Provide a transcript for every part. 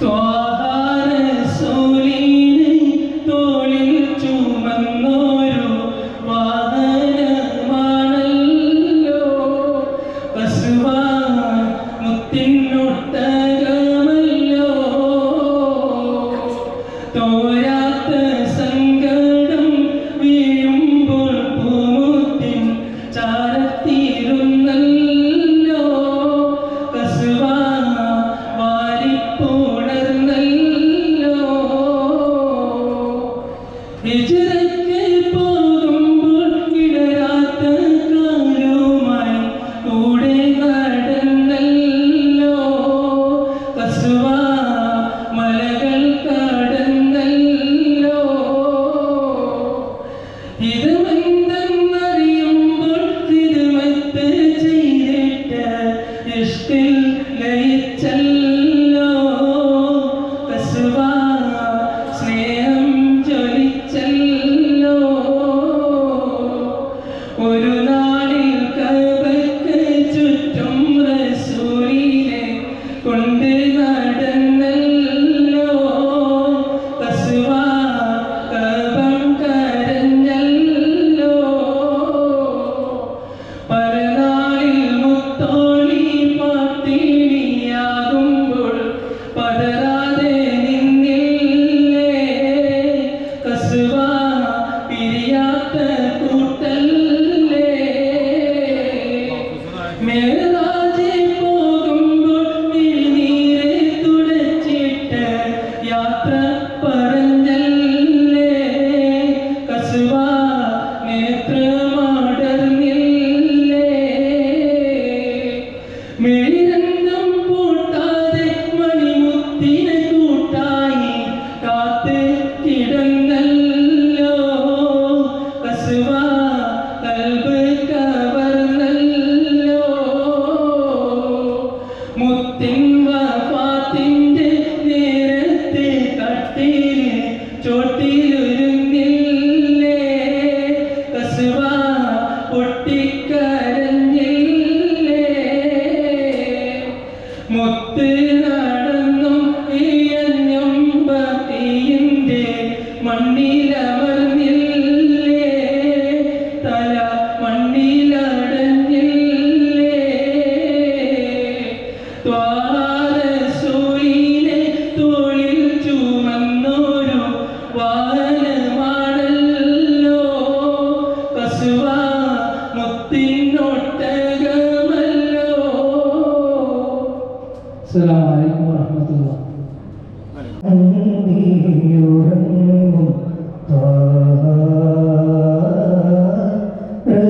Doch.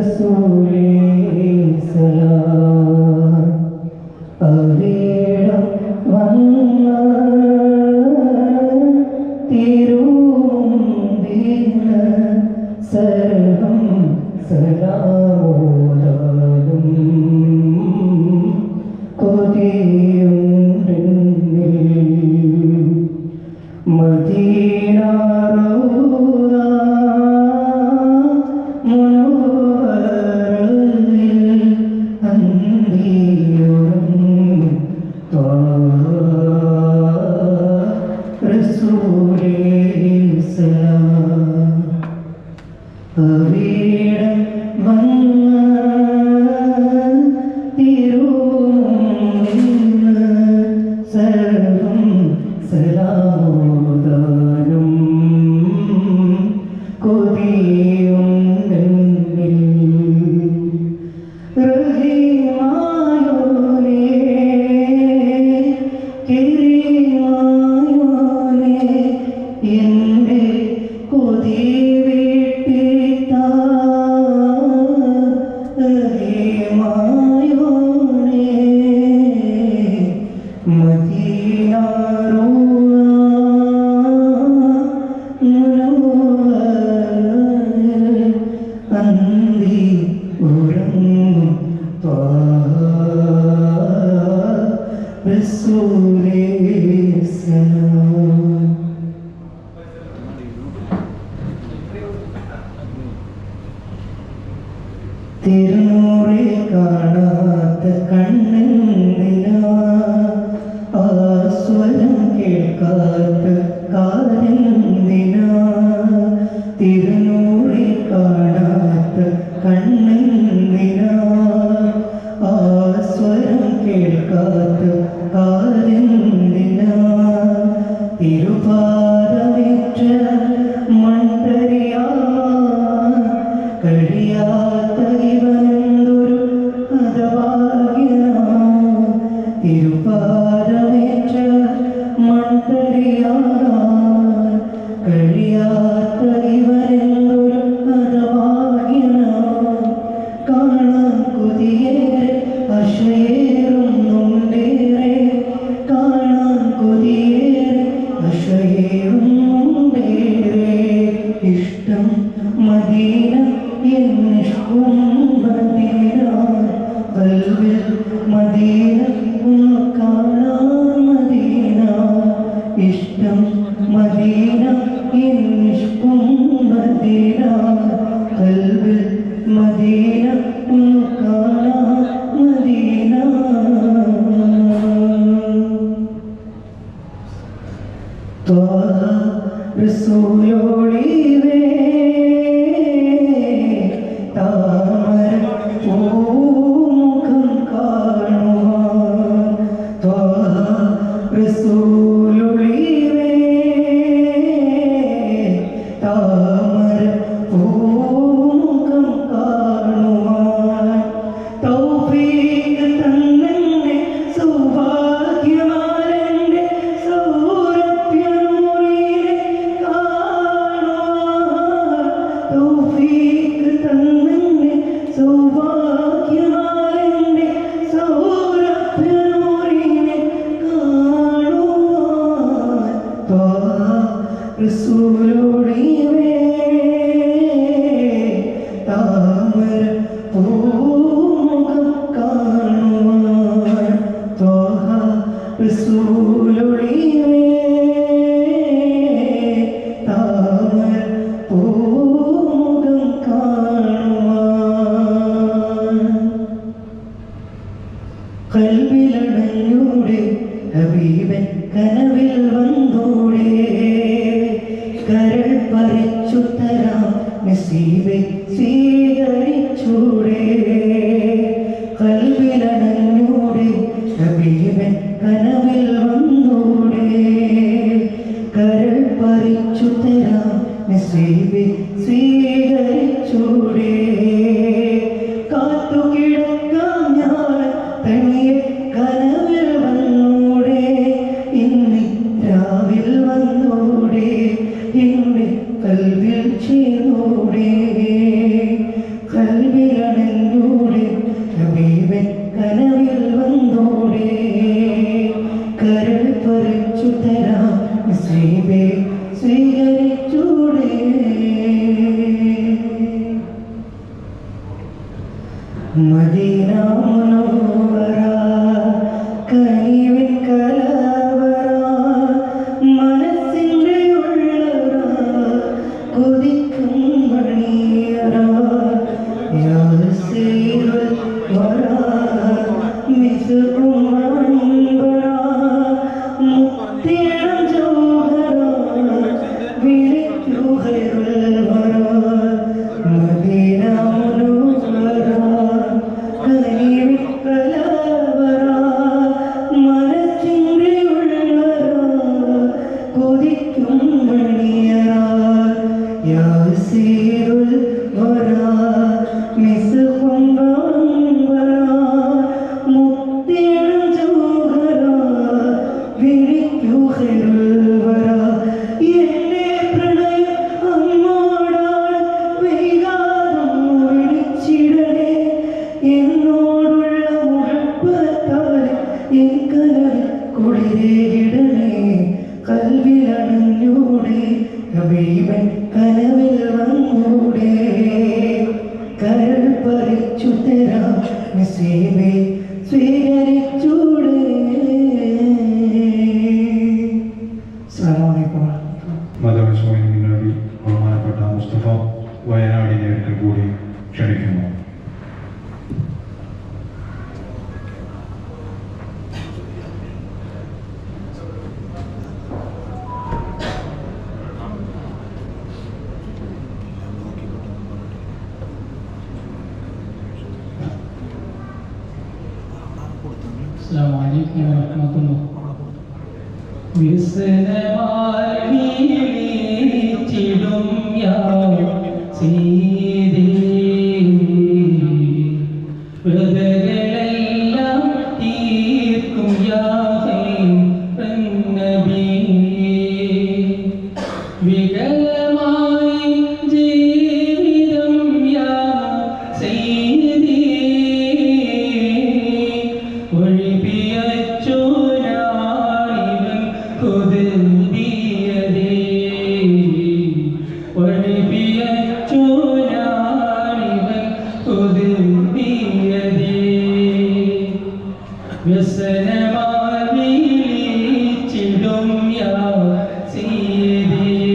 റസൂലേ But Thwaha റസൂലു ദൈവി സ്വീകരിച്ചൂടേ. കാത്തുകിടക്കാം ഞാൻ തനിയെ Amen. السلام عليكم ورحمة الله വിസനമായി നീറ്റിടും യാ സീ Sene mavili chidum ya sidi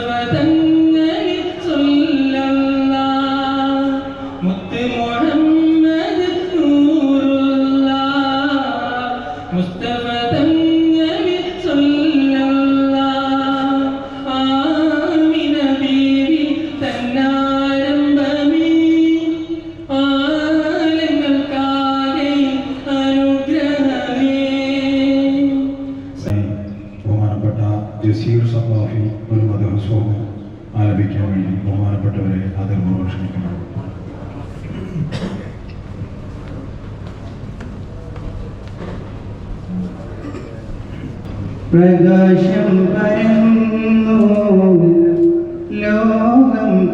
പർവതങ്ങൾ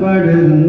படும்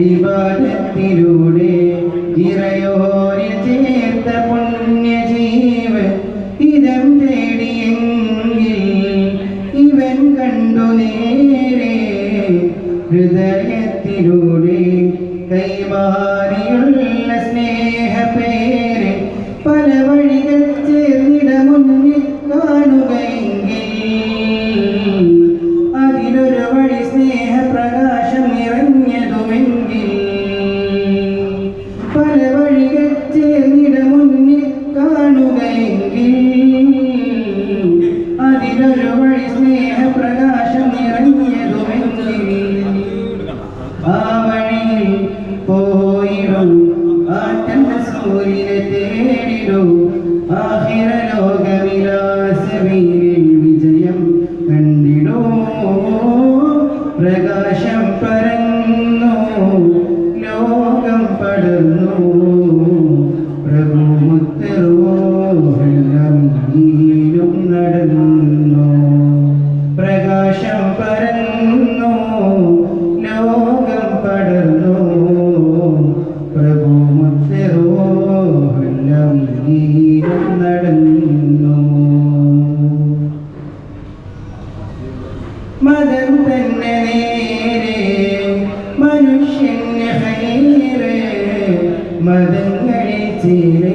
വിവാദത്തിലൂടെ ஒரு മനുഷ്യന് ഹൈറ് മതങ്ങളെ ചേരെ.